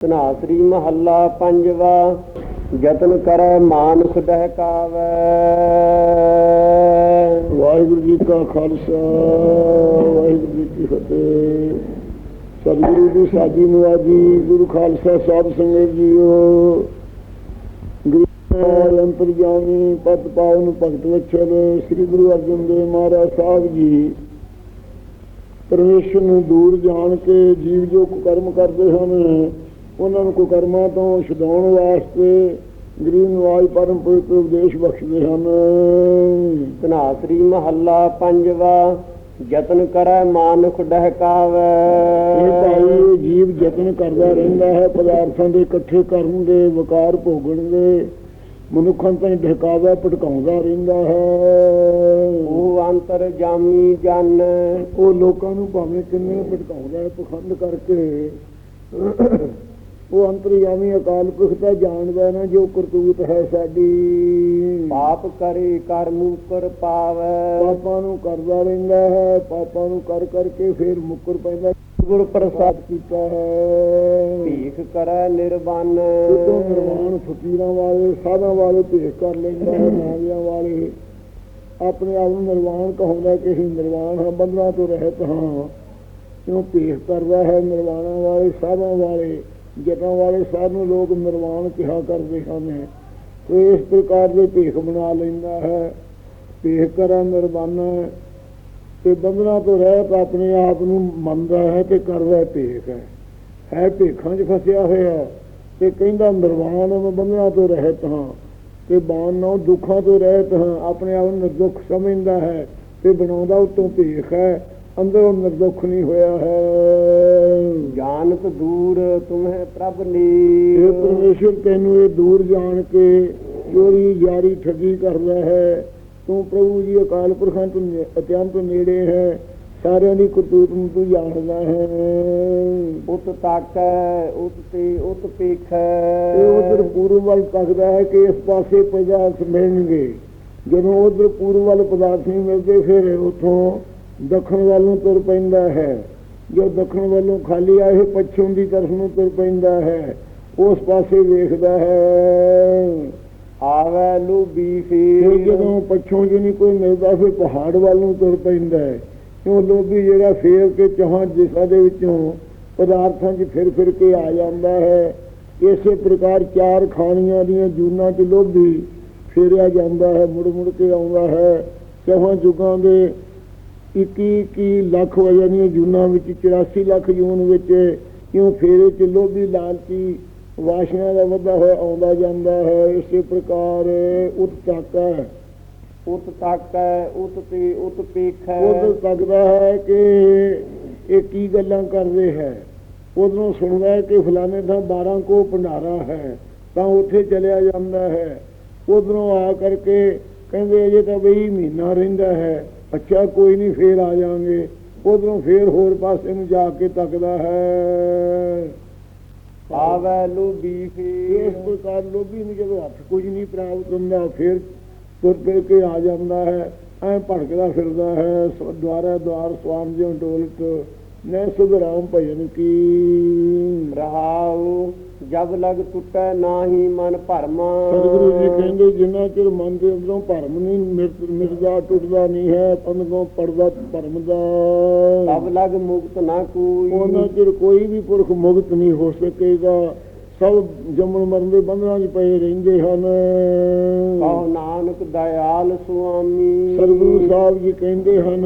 ਧਨਾਸਰੀ ਮਹੱਲਾ ਪੰਜਵਾ, ਯਤਨ ਕਰੈ ਮਾਨੁਖ ਦਹਿਕਾਵੈ ਵਾਹਿਗੁਰੂ ਜੀ ਕਾ ਖਾਲਸਾ, ਵਾਹਿਗੁਰੂ ਜੀ ਕੀ ਫਤਿਹ। ਸਤਿਗੁਰੂ ਦੀ ਸਾਜੀ ਨਵਾਜੀ ਗੁਰੂ ਖਾਲਸਾ ਸਾਹਿਬ ਸੰਗਤ ਜੀਓ। ਗੁਰੂ ਅੰਤਰਜਾਮੀ ਪਤ ਪਾਵਨ ਭਗਤ ਵਛਲ ਸ੍ਰੀ ਗੁਰੂ ਅਰਜਨ ਦੇਵ ਮਹਾਰਾਜ ਸਾਹਿਬ ਜੀ। ਪਰਮੇਸ਼ਰ ਨੂੰ ਦੂਰ ਜਾਣ ਕੇ ਜੀਵ ਜੋ ਕਰਮ ਕਰਦੇ ਹਨ। ਉਹਨਾਂ ਨੂੰ ਕੁਕਰਮਾਂ ਤੋਂ ਛਡਾਉਣ ਵਾਸਤੇ ਗਰੀਬ ਨਵਾਜ ਪਰਮ ਪਵਿੱਤਰ ਉਪਦੇਸ਼ ਬਖਸ਼ਦੇ ਹਨ। ਧਨਾਸਰੀ ਮਹੱਲਾ ਪੰਜਵਾ ਯਤਨ ਕਰੈ ਮਾਨੁਖ ਦਹਿਕਾਵੈ ਇਹ ਭਾਈ ਜੀਵ ਯਤਨ ਕਰਦਾ ਰਹਿੰਦਾ ਹੈ ਪਦਾਰਥਾਂ ਦੇ ਇਕੱਠੇ ਕਰਨ ਦੇ ਵਕਾਰ ਭੋਗਣ ਦੇ ਮਨੁੱਖਾਂ ਤਾਂ ਢਕਾਵਾ ਭਟਕਾਉਂਦਾ ਰਹਿੰਦਾ ਹੈ। ਉਹ ਅੰਤਰ ਜਾਮੀ ਜਨ। ਉਹ ਲੋਕਾਂ ਨੂੰ ਭਾਵੇਂ ਕਿੰਨੇ ਭਟਕਾਉਂਦਾ ਹੈ ਪਖੰਡ ਕਰਕੇ। ਉਹ ਅੰਤਰਯਾਮੀ ਅਕਾਲ ਪੁਰਖ ਤਾਂ ਜਾਣਦਾ ਨਾ ਜੋ ਕਰਤੂਤ ਹੈ ਸਾਡੀ। ਪਾਪ ਕਰੇ ਕਰ ਮੁਕਰ ਪਾਵੈ। ਪਾਪਾਂ ਨੂੰ ਕਰਦਾ ਰਹਿੰਦਾ ਹੈ ਪਾਪਾਂ ਨੂੰ ਕਰ ਕਰਕੇ ਫਿਰ ਮੁੱਕਰ ਪੈਂਦਾ ਗੁਰ ਪ੍ਰਸਾਦ ਕੀਤਾ ਹੈ। ਭੀਖ ਕਰੈ ਨਿਰਵਨ। ਉਤੋਂ ਨਿਰਵਾਣ ਫਕੀਰਾਂ ਵਾਲੇ ਸਾਧਾਂ ਵਾਲੇ ਭੇਖ ਕਰ ਲੈਂਦਾ ਹੈ ਨਾਵਿਆਂ ਵਾਲੇ। ਆਪਣੇ ਆਪ ਨੂੰ ਨਿਰਵਾਣ ਕਹਾਉਂਦਾ ਕਿ ਅਸੀਂ ਨਿਰਵਾਣ ਹਾਂ ਬੰਧਨਾਂ ਤੋਂ ਰਹਿਤ ਹਾਂ। ਕਿਉਂ ਭੇਖ ਕਰਦਾ ਹੈ ਨਿਰਵਾਣਾਂ ਵਾਲੇ ਸਾਧਾਂ ਵਾਲੇ? ਜਟਾਂ ਵਾਲੇ ਸਾਧ ਨੂੰ ਲੋਕ ਨਿਰਵਾਣ ਕਿਹਾ ਕਰਦੇ ਹਨ। ਤੇ ਇਸ ਪ੍ਰਕਾਰ ਦੇ ਭੇਖ ਬਣਾ ਲੈਂਦਾ ਹੈ। ਭੇਖ ਕਰਾਂ, ਨਿਰਵਾਣ ਤੇ ਬੰਧਨਾਂ ਤੋਂ ਰਹਿਤ ਆਪਣੇ ਆਪ ਨੂੰ ਮੰਨਦਾ ਹੈ ਤੇ ਕਰਦਾ ਭੇਖ ਹੈ। ਹੈ ਭੇਖਾਂ 'ਚ ਫਸਿਆ ਹੋਇਆ ਤੇ ਕਹਿੰਦਾ, ਨਿਰਵਾਣ ਮੈਂ ਬੰਧਨਾਂ ਤੋਂ ਰਹਿਤ ਹਾਂ ਤੇ ਬਾਣ ਨਾ ਦੁੱਖਾਂ ਤੋਂ ਰਹਿਤ ਹਾਂ। ਆਪਣੇ ਆਪ ਨੂੰ ਦੁੱਖ ਸਮਝਦਾ ਹੈ ਤੇ ਬਣਾਉਂਦਾ ਉਤੋਂ ਭੇਖ ਹੈ। ਅੰਦਰੋਂ ਨਿਰਦੁੱਖ ਨਹੀਂ ਹੋਇਆ ਹੈ। ਜਾਨਤ ਦੂਰ ਤੁਮਹਿ ਪ੍ਰਭ ਇਹ ਨੀਰ ਪਰਮੇਸ਼ਰ ਤੈਨੂੰ ਇਹ ਦੂਰ ਜਾਣ ਕੇ ਚੋਰੀ ਜਾਰੀ ਠੱਗੀ ਕਰਦਾ ਹੈ। ਤੂੰ ਪ੍ਰਭੂ ਜੀ ਅਕਾਲ ਪੁਰਖਾਂ ਤੋਂ ਅਤਿਅੰਤ ਨੇੜੇ ਹੈ। ਸਾਰਿਆਂ ਦੀ ਕਰਤੂਤ ਨੂੰ ਤੂੰ ਜਾਣਦਾ ਹੈ। ਉਤ ਤਾਕੈ ਉਤ ਤੇ ਉਤ ਇਹ ਪੇਖੈ ਉਧਰ ਪੂਰਬ ਵੱਲ ਤੱਕਦਾ ਹੈ ਕਿ ਇਸ ਪਾਸੇ ਪਦਾਰਥ ਮਿਲਣਗੇ। ਜਦੋਂ ਉਧਰ ਪੂਰਬ ਵੱਲ ਪਦਾਰਥ ਨਹੀਂ ਮਿਲਦੇ ਫਿਰ ਉਥੋਂ ਦੱਖਣ ਵੱਲ ਨੂੰ ਤੁਰ ਪੈਂਦਾ ਹੈ। ਜੋ ਦੱਖਣ ਵੱਲੋਂ ਖਾਲੀ ਆਏ ਪੱਛਮ ਦੀ ਤਰਫ ਨੂੰ ਤੁਰ ਪੈਂਦਾ ਹੈ। ਉਸ ਪਾਸੇ ਵੇਖਦਾ ਹੈ। ਆਵੈ ਲੂਬੀ ਫਿਰ ਫੀਰ ਜਦੋਂ ਪੱਛੋਂ ਜੇ ਨਹੀਂ ਕੋਈ ਮਿਲਦਾ ਫਿਰ ਪਹਾੜ ਵੱਲ ਨੂੰ ਤੁਰ ਪੈਂਦਾ ਹੈ। ਕਿਉਂ ਲੋਭੀ ਜਿਹੜਾ ਫੇਰ ਕੇ ਚਾਹਾਂ ਜਿਸਾ ਦੇ ਵਿੱਚੋਂ ਪਦਾਰਥਾਂ 'ਚ ਫਿਰ ਫਿਰ ਕੇ ਆ ਜਾਂਦਾ ਹੈ। ਇਸੇ ਪ੍ਰਕਾਰ ਚਾਰ ਖਾਣੀਆਂ ਦੀਆਂ ਜੂਨਾਂ 'ਚ ਲੋਭੀ ਫੇਰਿਆ ਜਾਂਦਾ ਹੈ ਮੁੜ ਮੁੜ ਕੇ ਆਉਂਦਾ ਹੈ। ਚਾਹਾਂ ਜੁਗਾਂ ਦੇ 21 21 ਲੱਖ ਵਜਨੀਆਂ ਜੂਨਾਂ ਵਿੱਚ 84 ਲੱਖ ਜੂਨ ਵਿੱਚ ਕਿਉਂ ਫੇਰੇ 'ਚ ਲੋਭੀ ਲਾਲਚੀ ਵਾਸ਼ਨਾ ਦਾ ਵਧਦਾ ਹੋਇਆ ਆਉਂਦਾ ਜਾਂਦਾ ਹੈ ਇਸੇ ਪ੍ਰਕਾਰ ਉਤਕਾਕਾ ਹੈ। ਉਤ ਤਾਕੈ ਉਤ ਤੇ ਉਤ ਪੇਖੈ ਉਦੋਂ ਤੱਕਦਾ ਹੈ ਕਿ ਇਹ ਕੀ ਗੱਲਾਂ ਕਰਦੇ ਹੈ। ਉਧਰੋਂ ਸੁਣਦਾ ਹੈ ਕਿ ਫਲਾਣੇ ਥਾਂ 12 ਕੋ ਭੰਡਾਰਾ ਹੈ ਤਾਂ ਉੱਥੇ ਚਲਿਆ ਜਾਂਦਾ ਹੈ। ਉਧਰੋਂ ਆ ਕਰਕੇ ਕਹਿੰਦੇ ਅਜੇ ਤਾਂ ਬਈ ਮਹੀਨਾ ਰਹਿੰਦਾ ਹੈ। ਅੱਛਾ ਕੋਈ ਨਹੀਂ ਫੇਰ ਆ ਜਾਾਂਗੇ ਉਧਰੋਂ ਫੇਰ ਹੋਰ ਪਾਸੇ ਨੂੰ ਜਾ ਕੇ ਤੱਕਦਾ ਹੈ। ਆਵੈ ਲੂਬੀ ਇਸ ਫੀਰ ਪ੍ਰਕਾਰ ਲੋਭੀ ਨੂੰ ਜਦੋਂ ਹੱਥ ਕੁਝ ਨਹੀਂ ਪ੍ਰਾਪਤ ਹੁੰਦਾ ਫਿਰ ਤੁਰ ਫਿਰ ਕੇ ਆ ਜਾਂਦਾ ਹੈ। ਐ ਭੜਕਦਾ ਫਿਰਦਾ ਹੈ। ਦੁਆਰਾ ਦੁਆਰ ਸਵਾਮ ਜਿਉ ਢੋਲਕ ਨੈ ਸੁਧ ਰਾਮ ਭਜਨ ਕੀ। ਰਹਾਉ ਜਬ ਲਗ ਟੁੱਟੈ ਨਾਹੀ ਮਨ ਭਰਮਾ। ਸਤਿਗੁਰੂ ਜੀ ਕਹਿੰਦੇ ਜਿੰਨਾ ਚਿਰ ਮਨ ਦੇ ਅੰਦਰੋਂ ਭਰਮ ਨਹੀਂ ਮਿਟਦਾ ਟੁੱਟਦਾ ਨਹੀਂ ਹੈ ਪੰਗੋਂ ਪੜਦਾ ਭਰਮ ਦਾ ਤਬ ਲਗ ਮੁਕਤ ਨਾ ਕੋਈ। ਉਹਨਾਂ ਚਿਰ ਕੋਈ ਵੀ ਪੁਰਖ ਮੁਕਤ ਨਹੀਂ ਹੋ ਸਕੇਗਾ। ਸਭ ਜੰਮਣ ਮਰਨ ਦੇ ਬੰਧਨਾਂ 'ਚ ਪਏ ਰਹਿੰਦੇ ਹਨ। ਕਹੋ ਨਾਨਕ ਦਇਆਲ ਸੁਆਮੀ। ਸਤਿਗੁਰੂ ਸਾਹਿਬ ਜੀ ਕਹਿੰਦੇ ਹਨ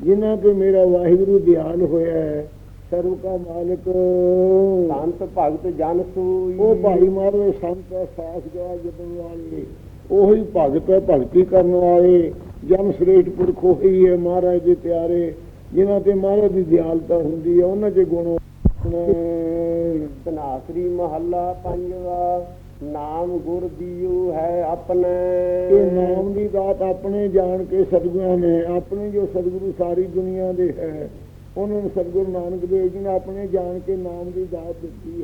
ਜਿਨ੍ਹਾਂ ਤੇ ਮੇਰਾ ਵਾਹਿਗੁਰੂ ਦਿਆਲ ਹੋਇਆ ਹੈ ਸਰਵ ਕਾ ਮਾਲਕ। ਸੰਤ ਭਗਤ ਜਨ ਸੂਈ। ਉਹ ਭਾਈ ਮਾਰਵੇ ਸੰਤ ਸਾਖ ਜਵਾ ਜਪਣ ਵਾਲੇ ਉਹੀ ਭਗਤ ਹੈ ਭਗਤੀ ਕਰਨ ਵਾਲੇ। ਜਨ ਸ੍ਰੇਸ਼ਟ ਪੁਰਖ ਉਹੀ ਹੈ ਮਹਾਰਾਜ ਦੇ ਪਿਆਰੇ। ਜਿਨ੍ਹਾਂ ਤੇ ਮਹਾਰਾਜ ਦੀ ਦਿਆਲਤਾ ਹੁੰਦੀ ਹੈ ਉਹਨਾਂ 'ਚ ਗੁਣ ਤਨਾਸਰੀ ਮਹੱਲਾ ਪੰਜਵਾ। ਨਾਮ ਗੁਰ ਦੀਓ ਹੈ ਆਪਣੇ। ਇਹ ਨਾਮ ਦੀ ਦਾਤ ਆਪਣੇ ਜਾਣ ਕੇ ਸਤਿਗੁਰਾਂ ਨੇ ਆਪਣੇ ਜੋ ਸਤਿਗੁਰੂ ਸਾਰੀ ਦੁਨੀਆ ਦੇ ਹੈ ਉਹਨਾਂ ਨੂੰ ਸਤਿਗੁਰੂ ਨਾਨਕ ਦੇਵ ਜੀ ਨੇ ਆਪਣੇ ਜਾਣ ਕੇ ਨਾਮ ਦੀ ਦਾਤ ਦਿੱਤੀ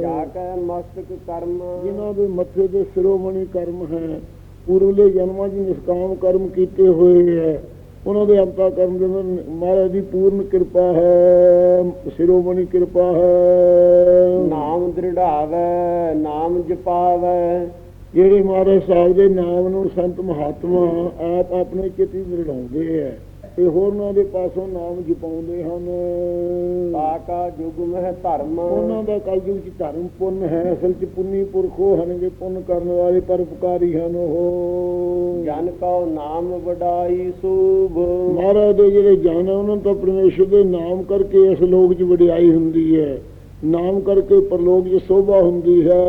ਜਾ ਹੈ ਕੇ ਮਸਤਕ ਕਰਮ। ਜਿਨ੍ਹਾਂ ਦੇ ਮੱਥੇ ਤੇ ਸਿਰੋਮਣੀ ਕਰਮ ਹੈ ਪੂਰਵਲੇ ਜਨਮਾਂ 'ਚ ਨਿਸ਼ਕਾਮ ਕਰਮ ਕੀਤੇ ਹੋਏ ਹੈ। ਉਹਨਾਂ ਦੇ ਅੰਤਾ ਕਰਨ ਦੇ ਮਹਾਰਾਜ ਦੀ ਪੂਰਨ ਕਿਰਪਾ ਹੈ ਸਿਰੋਮਣੀ ਕਿਰਪਾ ਹੈ। ਨਾਮ ਦ੍ਰਿੜਾਵੈ ਨਾਮ ਜਪਾਵੈ। ਜਿਹੜੇ ਮਹਾਰਾਜ ਸਾਹਿਬ ਦੇ ਨਾਮ ਨੂੰ ਸੰਤ ਮਹਾਤਮਾ ਆਪ ਆਪਣੇ ਚਿੱਤ ਦ੍ਰਿੜਾਉਂਦੇ ਹੈ ਤੇ ਹੋਰਨਾਂ ਦੇ ਪਾਸੋਂ ਨਾਮ ਜਪਾਉਂਦੇ ਹਨ। ਤਾਕਾ ਜੁਗ ਮਹਿ ਧਰਮ। ਉਹਨਾਂ ਦਾ ਕਲਯੁਗ ਚ ਧਰਮ ਪੁੰਨ ਹੈ ਅਸਲ ਚ ਪੁੰਨੀ ਪੁਰਖੋ ਹਨਗੇ ਪੁੰਨ ਕਰਨ ਵਾਲੇ ਪਰਉਪਕਾਰੀ ਹਨ ਉਹ। ਜਨ ਕਉ ਨਾਮ ਵਡਾਈ ਸੂਭ। ਮਹਾਰਾਜ ਦੇ ਜਿਹੜੇ ਜਨ ਉਹਨਾਂ ਤਾਂ ਪਰਮੇਸ਼ਰ ਦੇ ਨਾਮ ਕਰਕੇ ਇਸ ਲੋਕ 'ਚ ਵਡਿਆਈ ਹੁੰਦੀ ਹੈ। ਨਾਮ ਕਰਕੇ ਪਰਲੋਕ 'ਚ ਸੋਭਾ ਹੁੰਦੀ ਹੈ।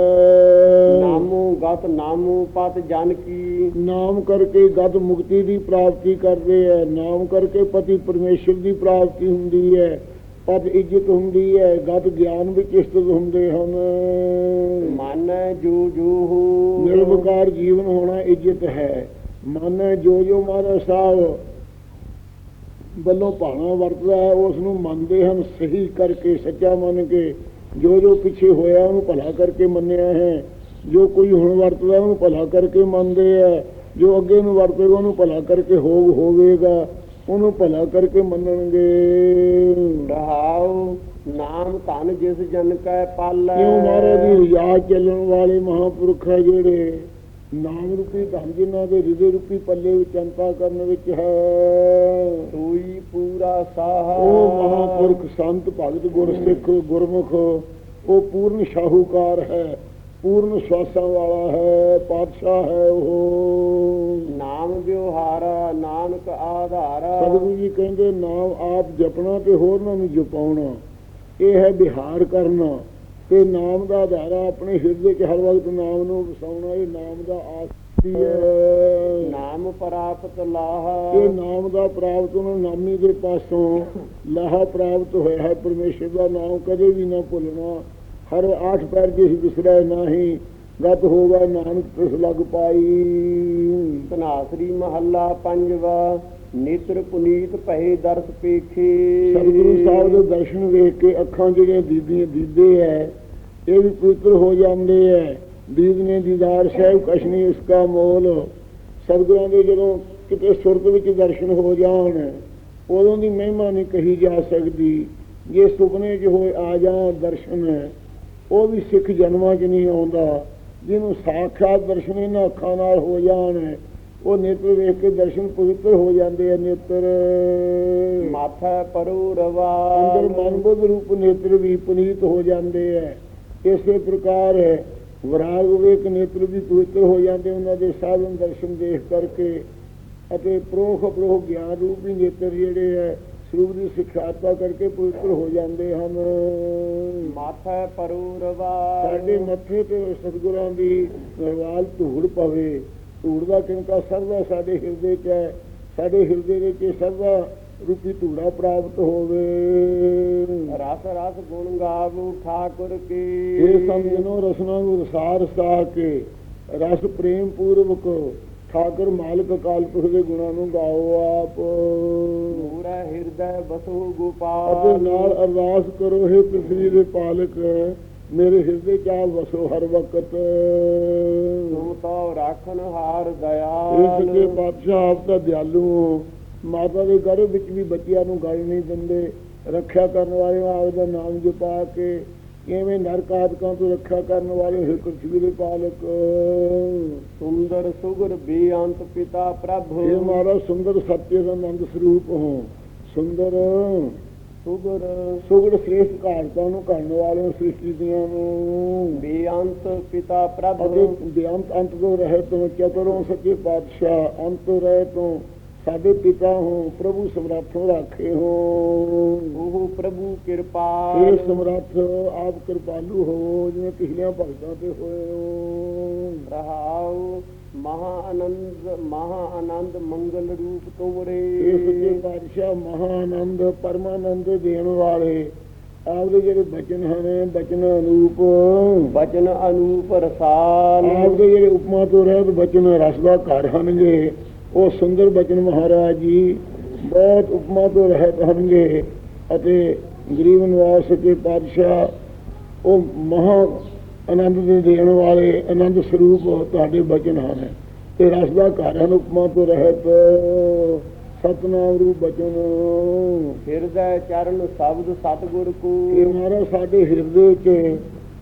ਨਾਮੋ ਗਤ ਨਾਮੋ ਪਤ ਜਨ ਕੀ। ਨਾਮ ਕਰਕੇ ਗਤ ਮੁਕਤੀ ਦੀ ਪ੍ਰਾਪਤੀ ਕਰਦੇ ਹੈ। ਨਾਮ ਕਰਕੇ ਪਤੀ ਪਰਮੇਸ਼ਰ ਦੀ ਪ੍ਰਾਪਤੀ ਹੁੰਦੀ ਹੈ। ਪਦ ਇੱਜ਼ਤ ਹੁੰਦੀ ਹੈ। ਗਤ ਗਿਆਨ ਵਿੱਚ ਇਸਤਤ ਹੁੰਦੇ ਹਨ। ਮਨ ਜੂ ਜੂ ਨਿਰਵਕਾਰ ਜੀਵਨ ਹੋਣਾ ਇੱਜ਼ਤ ਹੈ। ਮਨ ਜੋ ਜੋ ਮਹਾਰਾਜ ਸਾਹਿਬ ਵੱਲੋਂ ਭਾਣਾ ਵਰਤਦਾ ਹੈ ਉਸ ਨੂੰ ਮੰਨਦੇ ਹਨ ਸਹੀ ਕਰਕੇ ਸੱਚਾ ਮੰਨ ਕੇ ਜੋ ਜੋ ਪਿੱਛੇ ਹੋਇਆ ਉਹਨੂੰ ਭਲਾ ਕਰਕੇ ਮੰਨਿਆ ਹੈ ਜੋ ਕੋਈ ਹੁਣ ਵਰਤਦਾ ਉਹਨੂੰ ਭਲਾ ਕਰਕੇ ਮੰਨਦੇ ਹੈ ਜੋ ਅੱਗੇ ਨੂੰ ਵਰਤੇਗਾ ਉਹਨੂੰ ਭਲਾ ਕਰਕੇ ਹੋਗ ਹੋਵੇਗਾ ਉਹਨੂੰ ਭਲਾ ਕਰਕੇ ਮੰਨਣਗੇ। ਰਹਾਉ ਨਾਮ ਧਨ ਜਿਸ ਜਨ ਕੈ ਪਾਲੈ। ਕਿਉਂ ਮਹਾਰਾਜ ਦੀ ਰਿਆ ਚੱਲਣ ਵਾਲੇ ਮਹਾਪੁਰਖ ਜਿਹੜੇ ਨਾਮ ਰੂਪੀ ਧਨ ਜਿਨ੍ਹਾਂ ਦੇ ਹਿਰਦੇ ਰੂਪੀ ਪੱਲੇ ਵਿੱਚ ਅੰਤਾ ਕਰਨ ਵਿੱਚ ਹੈ। ਸੂਈ ਪੂਰਾ ਸਾਹਾ। ਉਹ ਮਹਾਪੁਰਖ ਸੰਤ ਭਗਤ ਗੁਰਸਿੱਖ ਗੁਰਮੁਖ ਉਹ ਪੂਰਨ ਸ਼ਾਹੂਕਾਰ ਹੈ ਪੂਰਨ ਸਵਾਸਾਂ ਵਾਲਾ ਹੈ ਪਾਤਸ਼ਾਹ ਹੈ ਉਹ। ਨਾਮ ਵਿਵਹਾਰਾ ਨਾਨਕ ਆਧਾਰਾ। ਸਤਿਗੁਰੂ ਜੀ ਕਹਿੰਦੇ ਨਾਮ ਆਪ ਜਪਣਾ ਤੇ ਹੋਰਨਾਂ ਨੂੰ ਜਪਾਉਣਾ। ਇਹ ਹੈ ਵਿਹਾਰ ਕਰਨਾ। ਤੇ ਨਾਮ ਦਾ ਆਧਾਰਾ ਆਪਣੇ ਹਿਰਦੇ 'ਚ ਹਰ ਵਕਤ ਨਾਮ ਨੂੰ ਵਸਾਉਣਾ ਇਹ ਨਾਮ ਦਾ ਆਸਤੀ ਹੈ। ਨਾਮ ਪ੍ਰਾਪਤ ਲਾਹਾ। ਇਹ ਨਾਮ ਦਾ ਪ੍ਰਾਪਤ ਉਹਨਾਂ ਨਾਮੀ ਦੇ ਪਾਸੋਂ ਲਾਹਾ ਪ੍ਰਾਪਤ ਹੋਇਆ ਹੈ। ਪਰਮੇਸ਼ਰ ਦਾ ਨਾਮ ਕਦੇ ਵੀ ਨਾ ਭੁੱਲਣਾ। ਹਰ ਆਠ ਪੈਰ ਜੇ ਹੀ ਵਿਸਰੈ ਨਾਹੀ ਗਤ ਹੋਗਾ ਨਾਨਕ ਤਿਸ ਲਗ ਪਾਈ। ਧਨਾਸਰੀ ਮਹੱਲਾ ਪੰਜਵਾ ਨੇਤਰ ਪੁਨੀਤ ਭਏ ਦਰਸ ਪੇਖੇ। ਸਤਿਗੁਰੂ ਸਾਹਿਬ ਦੇ ਦਰਸ਼ਨ ਵੇਖ ਕੇ ਅੱਖਾਂ ਜਿਹੜੀਆਂ ਦੀਦੀਆਂ ਦੀਦੇ ਐ ਇਹ ਵੀ ਪਵਿੱਤਰ ਹੋ ਜਾਂਦੇ ਐ। ਦੀਦ ਨੇ ਦੀਦਾਰ ਸਾਹਿਬ ਕਸ਼ਨੀ ਉਸਕਾ ਮੋਲ। ਸਤਿਗੁਰਾਂ ਦੇ ਜਦੋਂ ਕਿਤੇ ਸੁਰਤ ਵਿੱਚ ਦਰਸ਼ਨ ਹੋ ਜਾਣ ਉਦੋਂ ਦੀ ਮਹਿਮਾ ਨਹੀਂ ਕਹੀ ਜਾ ਸਕਦੀ। ਜੇ ਸੁਪਨੇ 'ਚ ਹੋਏ ਆ ਜਾਣ ਦਰਸ਼ਨ ਉਹ ਵੀ ਸਿੱਖ ਜਨਮਾਂ 'ਚ ਨਹੀਂ ਆਉਂਦਾ। ਜਿਹਨੂੰ ਸਾਖਾਤ ਦਰਸ਼ਨ ਇਹਨਾਂ ਅੱਖਾਂ ਨਾਲ ਹੋ ਜਾਣ ਉਹ ਨੇਤਰ ਵੇਖ ਕੇ ਦਰਸ਼ਨ ਪਵਿੱਤਰ ਹੋ ਜਾਂਦੇ ਆ ਨੇਤਰ। ਮਾਥਾ ਪਰੂ ਰਵਾ। ਅੰਦਰ ਮਨ ਬੁੱਧ ਰੂਪ ਨੇਤਰ ਵੀ ਪੁਨੀਤ ਹੋ ਜਾਂਦੇ ਐ। ਇਸੇ ਪ੍ਰਕਾਰ ਵਿਰਾਗ ਵੇਖ ਨੇਤਰ ਵੀ ਪਵਿੱਤਰ ਹੋ ਜਾਂਦੇ ਉਹਨਾਂ ਦੇ ਸਾਧਨ ਦਰਸ਼ਨ ਦੇਖ ਕਰਕੇ ਅਤੇ ਪ੍ਰੋਖ ਪ੍ਰੋਖ ਗਿਆਨ ਰੂਪੀ ਨੇਤਰ ਜਿਹੜੇ ਐ ਸਰੂਪ ਦੀ ਸਿੱਖਿਆਤਾ ਕਰਕੇ ਪਵਿੱਤਰ ਹੋ ਜਾਂਦੇ ਹਨ। ਮਾਥਾ ਪਰੂ ਰਵਾ ਸਾਡੇ ਮੱਥੇ ਤੇ ਸਤਿਗੁਰਾਂ ਦੀ ਨਿਰਵਾਲ ਧੂੜ ਪਵੇ। ਧੂੜ ਦਾ ਕਿੰਕਾ ਸਰਦਾ ਸਾਡੇ ਹਿਰਦੇ 'ਚ ਹੈ। ਸਾਡੇ ਹਿਰਦੇ ਵਿੱਚ ਸਰਦਾ ਰੂਪੀ ਧੂੜਾ ਪ੍ਰਾਪਤ ਹੋਵੇ। ਰਸ ਰਸ ਗੁਣ ਗਾਵੂ ਠਾਕੁਰ ਕੀ। ਇਹ ਸਮਝਨੋ ਰਸਨਾ ਨੂੰ ਰਸਾਰ ਸਾ ਕੇ। ਰਸ ਪ੍ਰੇਮ ਪੂਰਵਕ ਠਾਕਰ ਮਾਲਕ ਅਕਾਲ ਪੁਰਖ ਦੇ ਗੁਣਾਂ ਨੂੰ ਗਾਓ ਆਪ। ਪੂਰਾ ਹਿਰਦੈ ਬਸੋ ਅਤੇ ਗੋਪਾਲ ਨਾਲ ਅਰਦਾਸ ਕਰੋ ਹੈ ਪ੍ਰithvi ਦੇ ਪਾਲਕ ਮੇਰੇ ਹਿਰਦੇ ਚ ਵਸੋ ਹਰ ਵਕਤ। ਤੋ ਰਾਖਨ ਹਾਰ ਇਸ ਦਇਆਲ ਦੇ ਪਾਤਸ਼ਾਹ ਆਪ ਦਾ ਦਿਆਲੂ ਮਾਤਾ ਦੇ ਗਰਭ ਵਿੱਚ ਵੀ ਬੱਚਿਆਂ ਨੂੰ ਗਲ ਨਹੀਂ ਦਿੰਦੇ ਰੱਖਿਆ ਕਰਨ ਵਾਲੇ ਆਪ ਦਾ ਨਾਮ ਜਪਾ ਕੇ ਕਿਵੇਂ ਨਰਕ ਆਦਿਕਾਂ ਤੋਂ ਰੱਖਿਆ ਕਰਨ ਵਾਲੇ ਹੈ ਪ੍ਰithvi ਦੇ ਪਾਲਕ। ਸੁੰਦਰ ਸੁਗਰ ਬੇਅੰਤ ਪਿਤਾ ਪ੍ਰਭ। ਇਹ ਮਹਾਰਾਜ ਸੁੰਦਰ ਸਤਿ ਦਾ ਆਨੰਦ ਸਰੂਪ ਹੋ। ਸੁੰਦਰ। ਸੁਗਰ। ਸੁਗੜ ਸ੍ਰੇਸ਼ਟ ਘਾਟਾਂ ਨੂੰ ਕਰਨ ਵਾਲੇ ਸ੍ਰਿਸ਼ਟੀ ਦੀਆਂ ਨੂੰ। ਬੇਅੰਤ ਪਿਤਾ ਪ੍ਰਭ। ਅਤੇ ਬੇਅੰਤ ਅੰਤ ਤੋਂ ਰਹਿ ਤੋਂ ਚਤੁਰੋਂ ਸੱਚੇ ਪਾਤਸ਼ਾਹ ਅੰਤ ਰਹਿ ਤੋਂ ਸਾਡੇ ਪਿਤਾ ਹੋ ਪ੍ਰਭੂ ਸਮਰੱਥੋਂ ਰਾਖੇ ਹੋ। ਉਹ ਪ੍ਰਭੂ ਇਹ ਕਿਰਪਾਲ ਸਮਰੱਥ ਆਪ ਕਿਰਪਾਲੂ ਹੋ ਜਿਵੇਂ ਪਿਛਲੀਆਂ ਭਗਤਾਂ ਤੇ ਹੋਏ ਹੋ। ਰਹਾਉ ਮਹਾ ਆਨੰਦ ਮਹਾ ਆਨੰਦ ਮੰਗਲ ਰੂਪ ਤੁਮਰੇ। ਇਹ ਸੱਚੇ ਪਾਤਸ਼ਾਹ ਮਹਾ ਆਨੰਦ ਪਰਮਾਨੰਦ ਦੇਣ ਵਾਲੇ ਆਪ ਦੇ ਜਿਹੜੇ ਬਚਨ ਹਨ ਬਚਨ ਅਨੂਪ। ਬਚਨ ਅਨੂਪ ਰਸਾਲ। ਆਪ ਦੇ ਜਿਹੜੇ ਉਪਮਾ ਤੋਂ ਰਹਿਤ ਬਚਨ ਰਸ ਦਾ ਘਰ ਹਨਗੇ ਉਹ ਸੁੰਦਰ ਬਚਨ ਮਹਾਰਾਜ ਜੀ ਬਹੁਤ ਉਪਮਾ ਤੋਂ ਰਹਿਤ ਹਨਗੇ ਅਤੇ ਗਰੀਬ ਨਿਵਾਸ ਸੱਚੇ ਪਾਤਸ਼ਾਹ ਉਹ ਮਹਾ ਆਨੰਦ ਦੇ ਦੇਣ ਵਾਲੇ ਆਨੰਦ ਸਰੂਪ ਤੁਹਾਡੇ ਬਚਨ ਹਨ ਤੇ ਰਸ ਦਾ ਘਰ ਹਨ ਉਪਮਾ ਤੋਂ ਰਹਿਤ। ਸਤਨਾਮ ਰੂਪ ਬਚਨ। ਹਿਰਦੈ ਚਰਨ ਸ਼ਬਦ ਸਤਿਗੁਰ ਕੋ। ਇਹ ਮਹਾਰਾਜ ਸਾਡੇ ਹਿਰਦੇ 'ਚ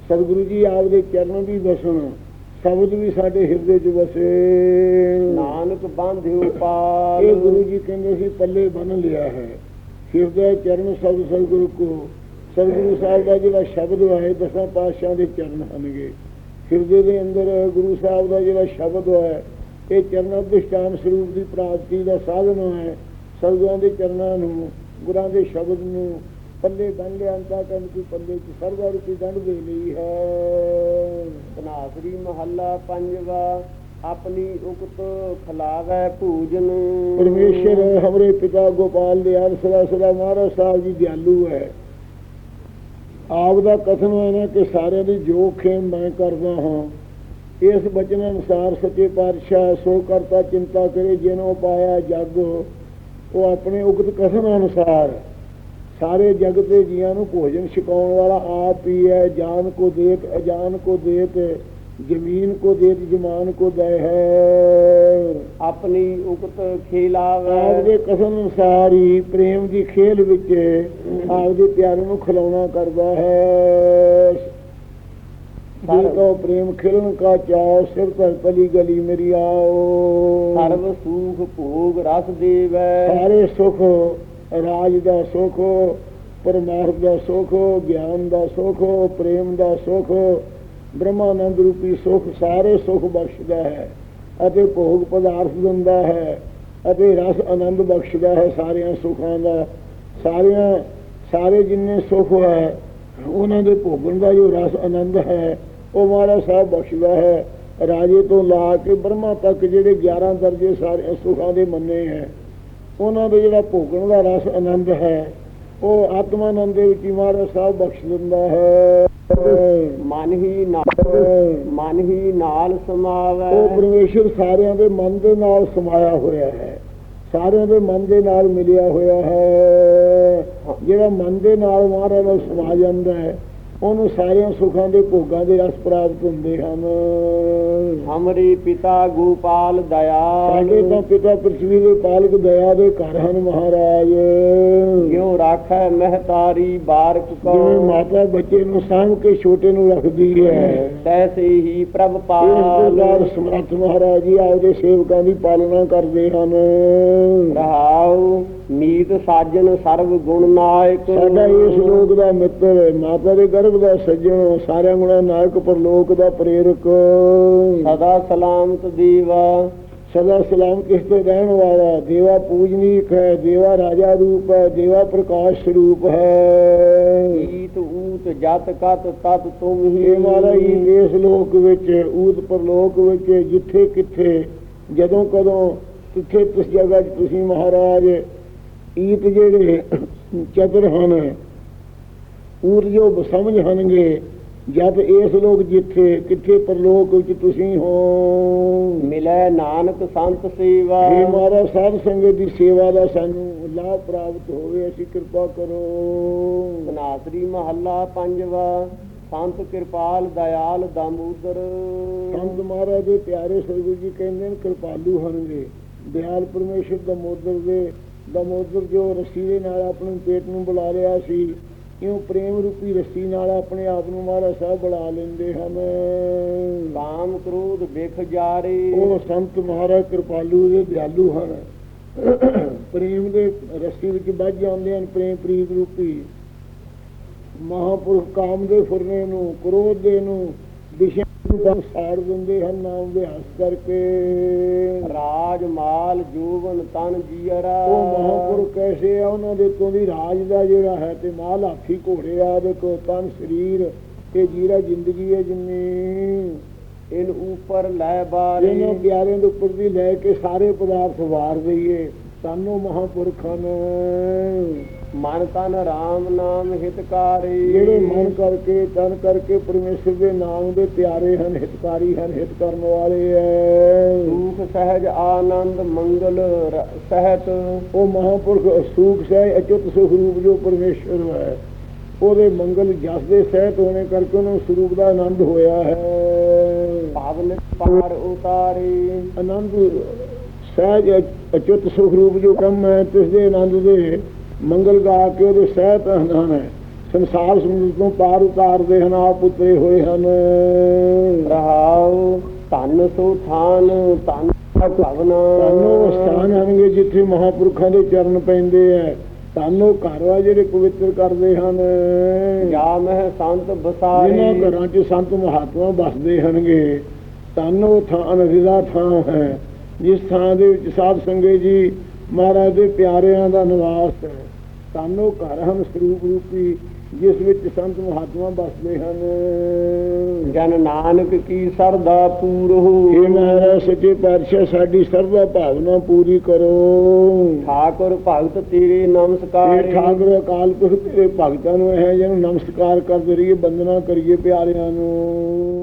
ਸਤਿਗੁਰੂ ਜੀ ਆਪਦੇ ਚਰਨ ਵੀ ਵਸਣ ਸ਼ਬਦ ਵੀ ਸਾਡੇ ਹਿਰਦੇ 'ਚ ਵਸੇ। ਨਾਨਕ ਬਾਂਧਿਓ ਪਾਲ। ਇਹ ਗੁਰੂ ਜੀ ਕਹਿੰਦੇ ਸੀ ਪੱਲੇ ਬੰਨ ਲਿਆ ਹੈ। ਹਿਰਦੇ ਚਰਨ ਸ਼ਬਦ ਸਤਿਗੁਰੂ ਕੋ। ਸਤਿਗੁਰੂ ਸਾਹਿਬ ਦਾ ਜਿਹੜਾ ਸ਼ਬਦ ਹੈ ਦਸਾਂ ਪਾਤਸ਼ਾਹਾਂ ਦੇ ਚਰਨ ਹਨਗੇ ਹਿਰਦੇ ਦੇ ਅੰਦਰ ਗੁਰੂ ਸਾਹਿਬ ਦਾ ਜਿਹੜਾ ਸ਼ਬਦ ਹੈ ਇਹ ਚਰਨ ਅਧਿਸ਼ਟਾਨ ਸਰੂਪ ਦੀ ਪ੍ਰਾਪਤੀ ਦਾ ਸਾਧਨ ਹੈ ਸਤਿਗੁਰਾਂ ਦੇ ਚਰਨਾਂ ਨੂੰ ਗੁਰਾਂ ਦੇ ਸ਼ਬਦ ਨੂੰ ਪੱਲੇ ਬੰਨ ਲਿਆ ਅੰਤਾ ਕਰਨ ਦੀ ਪੱਲੇ ਚ ਸਰਦਾ ਰੂਪੀ ਦੰਡ ਦੇ ਲਈ ਹੈ। ਤਨਾਸਰੀ ਮਹੱਲਾ ਪੰਜਵਾ, ਆਪਣੀ ਉਕਤ ਖਲਾਵੈ ਭੂਜਨ। ਪਰਮੇਸ਼ਰ ਹਮਰੇ ਪਿਤਾ ਗੋਪਾਲ ਦਿਆਲ ਸਦਾ ਸਦਾ ਮਹਾਰਾਜ ਸਾਹਿਬ ਜੀ ਦਿਆਲੂ ਹੈ। ਆਪ ਦਾ ਕਥਨ ਹੈ ਨਾ ਕਿ ਸਾਰਿਆਂ ਦੀ ਜੋ ਖੇਮ ਮੈਂ ਕਰਦਾ ਹਾਂ, ਇਸ ਬਚਨ ਅਨੁਸਾਰ ਸੱਚੇ ਪਾਤਸ਼ਾਹ ਸੋ ਕਰਤਾ ਚਿੰਤਾ ਕਰੇ ਜਿਨੋ ਪਾਇਆ ਜਗ, ਉਹ ਆਪਣੇ ਉਕਤ ਕਥਨ ਅਨੁਸਾਰ ਸਾਰੇ ਜਗਤ ਦੇ ਜੀਆਂ ਨੂੰ ਭੋਜਨ ਛਕਾਉਣ ਵਾਲਾ ਆਪ ਹੀ ਹੈ ਜਾਨ ਕੋ ਦੇਤ ਅਜਾਨ ਕੋ ਦੇਤ ਜ਼ਮੀਨ ਕੋ ਦੇਤ ਜਮਾਨ ਕੋ ਦੇ ਹੈ। ਆਪਣੀ ਉਕਤ ਖੇਲਾਵੈ ਆਪਦੇ ਕਥਨ ਅਨੁਸਾਰ ਹੀ ਪ੍ਰੇਮ ਦੀ ਖੇਲ ਵਿੱਚ ਆਪਦੇ ਪਿਆਰੇ ਨੂੰ ਖਿਲਾਉਣਾ ਕਰਦਾ ਹੈ। ਕੋ ਪ੍ਰੇਮ ਖਿਲਣ ਕਾ ਚਾਓ ਸਿਰ ਪਰ ਪਲੀ ਗਲੀ ਮੇਰੀ ਆਓ। ਸਰਬ ਸੂਖ ਭੋਗ ਰਸ ਦੇਵੈ। ਸਾਰੇ ਸੁਖ ਰਾਜ ਦਾ ਸੁਖ, ਪਰਮਾਰਥ ਦਾ ਸੁਖ, ਗਿਆਨ ਦਾ ਸੁਖ, ਪ੍ਰੇਮ ਦਾ ਸੁਖ, ਬ੍ਰਹਮਾਨੰਦ ਰੂਪੀ ਸੁਖ ਸਾਰੇ ਸੁਖ ਬਖਸ਼ਦਾ ਹੈ ਅਤੇ ਭੋਗ ਪਦਾਰਥ ਦਿੰਦਾ ਹੈ ਅਤੇ ਰਸ ਆਨੰਦ ਬਖਸ਼ਦਾ ਹੈ ਸਾਰਿਆਂ ਸੁਖਾਂ ਦਾ। ਸਾਰਿਆਂ, ਸਾਰੇ ਜਿੰਨੇ ਸੁਖ ਹੈ, ਉਹਨਾਂ ਦੇ ਭੋਗਣ ਦਾ ਜੋ ਰਸ ਆਨੰਦ ਹੈ, ਉਹ ਮਹਾਰਾਜ ਸਾਹਿਬ ਬਖਸ਼ਦਾ ਹੈ। ਰਾਜੇ ਤੋਂ ਲਾ ਕੇ ਬ੍ਰਹਮਾ ਤੱਕ ਜਿਹੜੇ 11 ਦਰਜੇ ਸਾਰੇ ਸੁਖਾਂ ਦੇ ਮੰਨੇ ਹੈ ਉਹਨਾਂ ਦੇ ਜਿਹੜਾ ਭੋਗਣ ਦਾ ਰਸ ਆਨੰਦ ਹੈ ਉਹ ਆਤਮਾਨੰਦ ਦੇ ਵਿੱਚ ਹੀ ਮਹਾਰਾਜ ਸਾਹਿਬ ਬਖਸ਼ ਦਿੰਦਾ ਹੈ। ਮਨ ਹੀ ਨਾਲ ਮਨ ਹੀ ਨਾਲ ਸਮਾਵੈ। ਉਹ ਪਰਮੇਸ਼ਰ ਸਾਰਿਆਂ ਦੇ ਮਨ ਦੇ ਨਾਲ ਸਮਾਇਆ ਹੋਇਆ ਹੈ। ਸਾਰਿਆਂ ਦੇ ਮਨ ਦੇ ਨਾਲ ਮਿਲਿਆ ਹੋਇਆ ਹੈ। ਜਿਹੜਾ ਮਨ ਦੇ ਨਾਲ ਮਹਾਰਾਜ ਨਾਲ ਸਮਾ ਜਾਂਦਾ ਹੈ ਉਹਨੂੰ ਸਾਰਿਆਂ ਸੁੱਖਾਂ ਦੇ ਭੋਗਾਂ ਦੇ ਰਸ ਪ੍ਰਾਪਤ ਹੁੰਦੇ ਹਨ। ਹਮਰੇ ਪਿਤਾ ਗੋਪਾਲ ਦਇਆਲ। ਸਾਡੇ ਤਾਂ ਪਿਤਾ ਪ੍ਰਥਵੀ ਦੇ ਪਾਲਕ ਦਇਆ ਦੇ ਘਰ ਹਨ ਮਹਾਰਾਜ। ਕਿਉ ਰਾਖੈ ਮਹਤਾਰੀ ਬਾਰਕ ਕੋ। ਜਿਵੇਂ ਮਾਤਾ ਬੱਚੇ ਨੂੰ ਸਾਂਭ ਕੇ ਛੋਟੇ ਨੂੰ ਰੱਖਦੀ ਹੈ। ਤੈਸੇ ਹੀ ਪ੍ਰਭ ਪਾਲ। ਸਮਰੱਥ ਮਹਾਰਾਜ ਜੀ ਆਪਦੇ ਸੇਵਕਾਂ ਦੀ ਪਾਲਣਾ ਕਰਦੇ ਹਨ। ਰਹਾਉ। ਮੀਤ ਸਾਜਨ ਸਰਬ ਗੁਣ ਨਾਇਕ। ਸਾਡਾ ਇਸ ਲੋਕ ਦਾ ਮਿੱਤਰ ਮਾਤਾ ਦੇ ਗਰਭ ਦਾ ਸੱਜਣ ਸਾਰਿਆਂ ਗੁਣਾ ਨਾਇਕ ਪਰਲੋਕ ਦਾ ਪ੍ਰੇਰਕ। ਸਦਾ ਸਲਾਮਤ ਦੀਵਾ ਸਦਾ ਸਲਾਮ ਕਿਸ ਤੇ ਰਹਿਣ ਵਾਲਾ ਦੇਵਾ ਪੂਜਨੀਕ ਹੈ ਦੇਵਾ ਰਾਜਾ ਰੂਪ ਹੈ ਦੇਵਾ ਪ੍ਰਕਾਸ਼ ਸਰੂਪ ਹੈ। ਈਤ ਊਤ ਜਤ ਕਤ ਤਤ ਤੁਮ ਹੀ। ਇਹ ਮਹਾਰਾਜ ਜੀ ਇਸ ਲੋਕ ਵਿੱਚ ਊਤ ਪਰਲੋਕ ਵਿੱਚ ਜਿੱਥੇ ਕਿੱਥੇ ਜਦੋਂ ਕਦੋਂ ਕਿੱਥੇ ਕਿਸ ਜਗ੍ਹਾ 'ਚ ਤੁਸੀਂ ਮਹਾਰਾਜ ਈਤ ਜਿਹੜੇ ਚਤੁਰ ਹਨ ਊਤ ਜੋ ਸਮਝ ਹਨਗੇ ਜਦ ਇਸ ਲੋਕ ਜਿੱਥੇ ਕਿੱਥੇ ਪਰਲੋਕ ਵਿੱਚ ਤੁਸੀਂ ਹੋ। ਮਿਲੈ ਨਾਨਕ ਸੰਤ ਸੇਵਾ। ਇਹ ਮਹਾਰਾਜ ਸਾਧ ਸੰਗਤ ਦੀ ਸੇਵਾ ਦਾ ਸਾਨੂੰ ਲਾਭ ਪ੍ਰਾਪਤ ਹੋਵੇ ਅਸੀਂ ਕਿਰਪਾ ਕਰੋ। ਬਨਾਸਰੀ ਮਹੱਲਾ ਪੰਜਵਾ ਸੰਤ ਕਿਰਪਾਲ ਦਇਆਲ ਦਾਮੋਦਰ। ਸੰਤ ਮਹਾਰਾਜ ਦੇ ਪਿਆਰੇ ਸਤਿਗੁਰੂ ਜੀ ਕਹਿੰਦੇ ਨੇ ਕਿਰਪਾਲੂ ਹਨਗੇ ਦਿਆਲ ਪਰਮੇਸ਼ਰ ਦਾ ਮੋਦਰ ਦੇ ਦਮੋਦਰ ਜੋ ਰੱਸੀ ਦੇ ਨਾਲ ਆਪਣੇ ਪੇਟ ਨੂੰ ਬੁਲਾ ਲਿਆ ਸੀ ਇਉਂ ਪ੍ਰੇਮ ਰੂਪੀ ਰੱਸੀ ਨਾਲ ਆਪਣੇ ਆਪ ਨੂੰ ਮਹਾਰਾਜ ਸਾਹਿਬ ਬੁਲਾ ਲੈਂਦੇ ਹਨ। ਕਾਮ ਕ੍ਰੋਧ ਵਿਖ ਜਾਰੇ। ਉਹ ਸੰਤ ਮਹਾਰਾਜ ਕਿਰਪਾਲੂ ਦੇ ਦਿਆਲੂ ਹਨ। ਪ੍ਰੇਮ ਦੇ ਰੱਸੀ ਵਿੱਚ ਵੱਜ ਜਾਂਦੇ ਹਨ ਪ੍ਰੇਮ ਪ੍ਰੀਤ ਰੂਪੀ। ਮਹਾਪੁਰਖ ਕਾਮ ਦੇ ਫੁਰਨੇ ਨੂੰ ਕ੍ਰੋਧ ਦੇ ਨੂੰ ਦਿਸ਼ਾ ਨੂੰ ਸਾੜ ਦਿੰਦੇ ਹਨ ਨਾਮ ਦੇ ਹੱਸ ਕਰਕੇ। ਰਾਜ ਮਾਲ ਜੋਵਨ ਤਨ ਜੀਅਰਾ। ਉਹ ਮਹਾਪੁਰਖ ਕੈਸੇ ਆ ਉਹਨਾਂ ਦੇ ਤੋਂ ਦੀ ਰਾਜ ਦਾ ਜਿਹੜਾ ਹੈ ਤੇ ਮਾਲ ਹਾਥੀ ਘੋੜੇ ਆ ਦੇਖੋ ਤਨ ਸਰੀਰ ਤੇ ਜੀਰਾ ਜ਼ਿੰਦਗੀ ਹੈ ਜਿੰਨੀ। ਇਨ ਉਪਰ ਲੈ ਬਾਰੇ। ਇਹਨਾਂ ਪਿਆਰਿਆਂ ਦੇ ਉੱਪਰ ਦੀ ਲੈ ਕੇ ਸਾਰੇ ਪਦਾਰਥ ਵਾਰ ਦਈਏ। ਸਾਨੂੰ ਮਹਾਪੁਰਖਾਂ ਨੇ। ਮਨ ਤਨ ਰਾਮ ਨਾਮ ਹਿਤਕਾਰੀ। ਜਿਹੜੇ ਮਨ ਕਰਕੇ ਤਨ ਕਰਕੇ ਪਰਮੇਸ਼ਰ ਦੇ ਨਾਮ ਦੇ ਪਿਆਰੇ ਹਨ ਹਿਤਕਾਰੀ ਹਨ ਹਿਤ ਕਰਨ ਵਾਲੇ ਐ। ਸੁਖ ਸਹਿਜ ਆਨੰਦ ਮੰਗਲ ਸਹਿਤ। ਉਹ ਮਹਾਪੁਰਖ ਸੂਖ ਸਹਿ ਅਚੁੱਤ ਸੁਖ ਰੂਪ ਜੋ ਪਰਮੇਸ਼ਰ ਹੈ ਉਹਦੇ ਮੰਗਲ ਜਸ ਦੇ ਸਹਿਤ ਹੋਣੇ ਕਰਕੇ ਉਹਨੂੰ ਸਰੂਪ ਦਾ ਆਨੰਦ ਹੋਇਆ ਹੈ। ਪਾਵਨ ਪਾਰ ਉਤਾਰੇ। ਆਨੰਦ ਸਹਿਜ ਅਚ- ਅਚੁੱਤ ਸੁਖ ਰੂਪ ਜੋ ਕੰਮ ਹੈ ਤਿਸ ਦੇ ਆਨੰਦ ਦੇ ਮੰਗਲ ਗਾ ਕੇ ਉਹਦੇ ਸਹਿਤ ਹਨ। ਸੰਸਾਰ ਸਮੁੰਦਰ ਤੋਂ ਪਾਰ ਉਤਾਰਦੇ ਹਨ ਆਪ ਉਤਰੇ ਹੋਏ ਹਨ। ਰਹਾਉ ਧਨ ਸੋ ਥਾਨ ਧਨ ਭਵਨਾ। ਤਾਨੋ ਸਥਾਨ ਹਨਗੇ ਜਿੱਥੇ ਮਹਾਪੁਰਖਾਂ ਦੇ ਚਰਨ ਪੈਂਦੇ ਐ। ਤਾਨੋ ਘਰ ਆ ਜਿਹੜੇ ਪਵਿੱਤਰ ਕਰਦੇ ਹਨ। ਜਾ ਮਹਿ ਸੰਤ ਜਿਨ੍ਹਾਂ ਬਸਾਰੇ ਘਰਾਂ 'ਚ ਸੰਤ ਮਹਾਤਮਾ ਬਸਦੇ ਹਨਗੇ ਤਾਨੋ ਥਾਨ ਰਿਦਾ ਥਾਂ ਹੈ। ਜਿਸ ਥਾਂ ਦੇ ਵਿੱਚ ਸਾਧ ਸੰਗੇ ਜੀ ਮਹਾਰਾਜ ਦੇ ਪਿਆਰਿਆਂ ਦਾ ਨਿਵਾਸ ਹੈ। ਤਾਨੋ ਘਰ ਹਨ ਸਰੂਪ ਰੂਪੀ ਜਿਸ ਵਿੱਚ ਸੰਤ ਮਹਾਤਮਾ ਬਸਦੇ ਹਨ। ਜਨ ਨਾਨਕ ਕੀ ਸਰਦਾ ਪੂਰਹੁ। ਇਹ ਮਹਾਰਾਜ ਸੱਚੇ ਪਾਤਸ਼ਾਹ ਸਾਡੀ ਸਰਵਾ ਭਾਵਨਾ ਪੂਰੀ ਕਰੋ। ਠਾਕੁਰ ਭਗਤ ਤੇਰੇ ਨਮਸਕਾਰ ਇਹ ਠਾਕੁਰ ਅਕਾਲ ਪੁਰਖ ਤੇਰੇ ਭਗਤਾਂ ਨੂੰ ਇਹ ਜਿਹਨੂੰ ਨਮਸਕਾਰ ਕਰਦੇ ਰਹੀਏ ਬੰਦਨਾ ਕਰੀਏ ਪਿਆਰਿਆਂ ਨੂੰ।